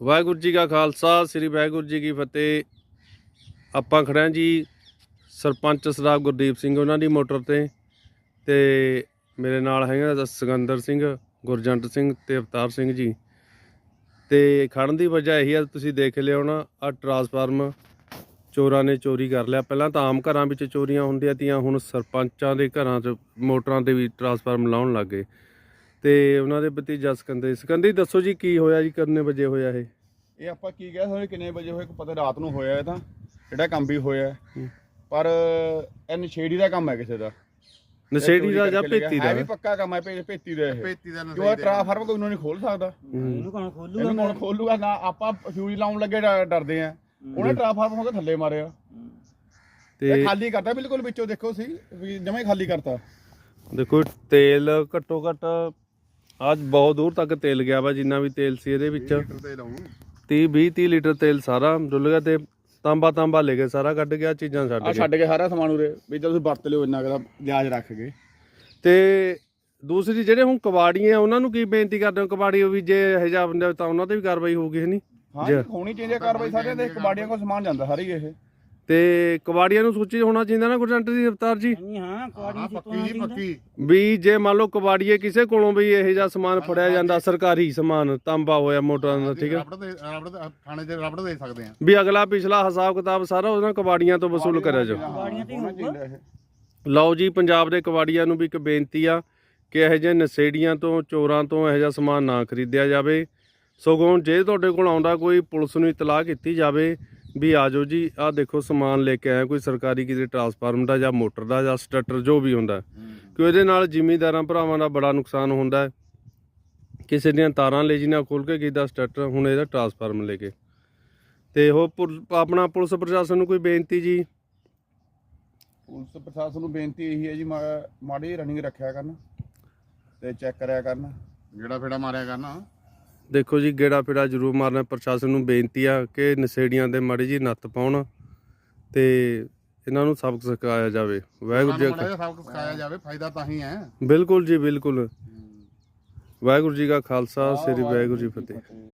ਵਾਹਿਗੁਰੂ ਜੀ ਕਾ ਖਾਲਸਾ, ਸ੍ਰੀ ਵਾਹਿਗੁਰੂ ਜੀ ਕੀ ਫਤਿਹ। ਆਪਾਂ ਖੜਿਆ ਜੀ ਸਰਪੰਚ ਸਰਦਾਰ ਗੁਰਦੀਪ ਸਿੰਘ ਉਹਨਾਂ ਦੀ ਮੋਟਰ ਤੇ ਤੇ ਮੇਰੇ ਨਾਲ ਹੈਗਾ ਸਿਕੰਦਰ ਸਿੰਘ, ਗੁਰਜੰਟ ਸਿੰਘ ਤੇ ਅਵਤਾਰ ਸਿੰਘ ਜੀ। ਤੇ ਖੜਨ ਦੀ ਵਜ੍ਹਾ ਇਹੀ ਆ, ਤੁਸੀਂ ਦੇਖ ਲਿਓ ਨਾ ਆ ਟਰਾਂਸਫਾਰਮ ਚੋਰਾਂ ਨੇ ਚੋਰੀ ਕਰ ਲਿਆ। ਪਹਿਲਾਂ ਤਾਂ ਆਮ ਘਰਾਂ ਵਿੱਚ ਚੋਰੀਆਂ ਹੁੰਦੀਆਂ ਤੀਆਂ, ਹੁਣ ਸਰਪੰਚਾਂ ਦੇ ਘਰਾਂ 'ਚ ਮੋਟਰਾਂ ਤੇ ਵੀ ਟਰਾਂਸਫਾਰਮ ਲਾਉਣ ਲੱਗ ਗਏ। ਤੇ ਉਹਨਾਂ ਦੇ ਭਤੀਜਾ ਸਿਕੰਦਰ ਸਿਕੰਦਰ ਜੀ ਦੱਸੋ ਜੀ ਕੀ ਹੋਇਆ ਜੀ? ਕਿੰਨੇ ਵਜੇ ਹੋਇਆ ਇਹ? ਇਹ ਆਪਾਂ ਕੀ ਕਹਿ ਸਕਦੇ ਕਿੰਨੇ ਵਜੇ ਹੋਏ ਪਤਾ ਰਾਤ ਨੂੰ ਹੋਇਆ ਇਹ ਤਾਂ। ਜਿਹੜਾ ਕੰਮ ਵੀ ਹੋਇਆ। ਪਰ ਇਹ ਨਸ਼ੇੜੀ ਦਾ ਕੰਮ ਹੈ ਕਿਸੇ ਦਾ। ਨਸ਼ੇੜੀ ਦਾ ਜਾਂ। ਭੇਤੀ ਦਾ? ਹੈ ਵੀ ਪੱਕਾ ਕੰਮ ਹੈ ਭੇਤੀ ਦਾ ਇਹ। ਪੇਤੀ ਦਾ ਜੋ ਇਹ ਟਰਾਫਾਰਮ ਕੋਈ ਨੂੰ ਨਹੀਂ ਖੋਲ ਸਕਦਾ। ਇਹਨੂੰ ਕੌਣ ਖੋਲੂਗਾ ਇਹਨੂੰ ਕੌਣ ਖੋਲੂਗਾ? ਨਾ ਆਪਾਂ ਫਿਊਜ਼ ਲਾਉਣ ਲੱਗੇ ਡਰਦੇ ਆ। ਉਹਨੇ ਟਰਾਫਾਰਮ ਹੋ ਕੇ ਥੱਲੇ ਮਾਰਿਆ। ਤੇ ਇਹ ਖਾਲੀ ਕਰਤਾ ਬਿਲਕੁਲ ਵਿੱਚੋਂ ਦੇਖੋ ਸੀ ਜਮੇ ਖਾਲੀ ਕਰਤਾ। ਦੇਖੋ ਤੇਲ ਘੱਟੋ ਘੱਟ ਅੱਜ ਬਹੁਤ ਦੂਰ ਤੱਕ ਤੇਲ ਗਿਆ ਵਾ ਜਿੰਨਾ ਵੀ ਤੇਲ ਸੀ ਇਹਦੇ ਵਿੱਚ। ਲੀਟਰ ਤੇ ਲਾਉਂ। 30 20 30 ਲੀਟਰ ਤੇਲ ਸਾਰਾ ਡੁੱਲ ਗਿਆ ਤੇ ਤਾਂਬਾ ਤਾਂਬਾ ਲੈ ਕੇ ਸਾਰਾ ਕੱਢ ਗਿਆ ਚੀਜ਼ਾਂ ਛੱਡ ਆ ਗਏ ਛੱਡ ਕੇ ਸਾਰਾ ਸਮਾਨ ਉਰੇ ਵੀ ਜੇ ਤੁਸੀਂ ਵਰਤ ਲਿਓ ਇੰਨਾ ਕਦਾ ਲਿਆਜ ਰੱਖ ਕੇ। ਤੇ ਦੂਸਰੀ ਜਿਹੜੇ ਹੁਣ ਕਬਾੜੀਏ ਆ ਉਹਨਾਂ ਨੂੰ ਕੀ ਬੇਨਤੀ ਕਰਦੇ ਹੋ? ਕਬਾੜੀ ਵੀ ਜੇ ਇਹ ਬੰਦਾ ਤਾਂ ਉਹਨਾਂ ਤੇ ਵੀ ਕਾਰਵਾਈ ਹੋਊਗੀ ਹੈ ਨਹੀਂ ਹਾਂ ਜੀ। ਹੋਣੀ ਚਾਹੀਦੀ ਹੈ ਕਾਰਵਾਈ ਸਾਰਿਆਂ ਦੇ ਕਬਾੜੀਆਂ ਕੋਲ ਸਮਾਨ ਜਾਂਦਾ ਸਾਰੀ ਇਹ। ਤੇ ਕਬਾੜੀਆਂ ਨੂੰ ਸੂਚਿਤ ਹੋਣਾ ਚਾਹੀਦਾ ਨਾ ਗੁਰਜੰਟ ਦੀ ਅਵਤਾਰ ਜੀ। ਨਹੀਂ ਹਾਂ ਕੁਆੜੀ ਹਾਂ ਸੀ ਪੱਕੀ ਜੀ ਪੱਕੀ। ਵੀ ਜੇ ਮੰਨ ਲਓ ਕਬਾੜੀਏ ਕਿਸੇ ਕੋਲੋਂ ਵੀ ਇਹ ਜਿਹਾ ਸਮਾਨ ਫੜਿਆ ਜਾਂਦਾ ਸਰਕਾਰੀ ਸਮਾਨ ਤਾਂਬਾ ਹੋਇਆ ਮੋਟਰਾਂ ਦਾ ਠੀਕ ਹੈ। ਰਬੜ ਦੇ ਰਬੜ ਦੇ ਥਾਣੇ ਦੇ ਰਬੜ ਦੇ ਸਕਦੇ ਆ ਵੀ ਅਗਲਾ ਪਿਛਲਾ ਹਿਸਾਬ ਕਿਤਾਬ ਸਾਰਾ ਉਹਨਾਂ ਕਬਾੜੀਆਂ ਤੋਂ ਵਸੂਲ ਕਰਿਆ ਜਾਓ। ਤੇ ਹੀ ਹੋਊਗਾ। ਲਓ ਜੀ ਪੰਜਾਬ ਦੇ ਕਬਾੜੀਆਂ ਨੂੰ ਵੀ ਇੱਕ ਬੇਨਤੀ ਆ ਕਿ ਇਹੋ ਜਿਹੇ ਨਸ਼ੇੜੀਆਂ ਤੋਂ ਚੋਰਾਂ ਤੋਂ ਇਹੋ ਜਿਹਾ ਸਮਾਨ ਨਾ ਖਰੀਦਿਆ ਜਾਵੇ। ਸਗੋਂ ਜੇ ਤੁਹਾਡੇ ਕੋਲ ਆਉਂਦਾ ਕੋਈ ਪੁਲਿਸ ਨੂੰ ਇਤਲਾਹ ਕੀਤੀ ਜਾਵੇ ਵੀ ਆ ਜਾਓ ਜੀ ਆਹ ਦੇਖੋ ਸਮਾਨ ਲੈ ਕੇ ਆਇਆ ਕੋਈ ਸਰਕਾਰੀ ਕਿਸੇ ਟਰਾਂਸਫਾਰਮ ਦਾ ਜਾਂ ਮੋਟਰ ਦਾ ਜਾਂ ਸਟਾਰਟਰ ਜੋ ਵੀ ਹੁੰਦਾ। ਕਿ ਇਹਦੇ ਨਾਲ ਜ਼ਿਮੀਂਦਾਰਾਂ ਭਰਾਵਾਂ ਦਾ ਬੜਾ ਨੁਕਸਾਨ ਹੁੰਦਾ ਹੈ। ਕਿਸੇ ਦੀਆਂ ਤਾਰਾਂ ਲੈ ਜੀ ਨਾ ਖੋਲ ਕੇ ਕੀਤਾ ਸਟਾਰਟਰ ਹੁਣ ਇਹਦਾ ਟਰਾਂਸਫਾਰਮ ਲੈ ਕੇ। ਤੇ ਉਹ ਪੁਲ- ਆਪਣਾ ਪੁਲਿਸ ਪ੍ਰਸ਼ਾਸਨ ਨੂੰ ਕੋਈ ਬੇਨਤੀ ਜੀ? ਪੁਲਿਸ ਪ੍ਰਸ਼ਾਸਨ ਨੂੰ ਬੇਨਤੀ ਇਹੀ ਹੈ ਜੀ ਮਾੜੀ ਰਨਿੰਗ ਰੱਖਿਆ ਕਰਨ ਤੇ ਚੈੱਕ ਕਰਿਆ ਕਰਨ। ਜਿਹੜਾ ਫੇੜਾ ਮਾਰਿਆ ਕਰਨਾ। ਦੇਖੋ ਜੀ ਗੇੜਾ ਫੇੜਾ ਜ਼ਰੂਰ ਮਾਰਨਾ ਪ੍ਰਸ਼ਾਸਨ ਨੂੰ ਬੇਨਤੀ ਆ ਕਿ ਨਸ਼ੇੜੀਆਂ ਦੇ ਮਾੜੀ ਜੀ ਨੱਥ ਪਾਉਣ ਤੇ ਇਹਨਾਂ ਨੂੰ ਸਬਕ ਸਿਖਾਇਆ ਜਾਵੇ। ਵਾਹਿਗੁਰੂ ਜੀ ਕਾ ਸਬਕ ਸਿਖਾਇਆ ਜਾਵੇ ਫਾਇਦਾ ਤਾਂ ਹੀ ਹੈ। ਬਿਲਕੁਲ ਜੀ ਬਿਲਕੁਲ। ਵਾਹਿਗੁਰੂ ਜੀ ਕਾ ਖਾਲਸਾ ਸ੍ਰੀ ਵਾਹਿਗੁਰੂ ਜੀ ਫਤਿਹ।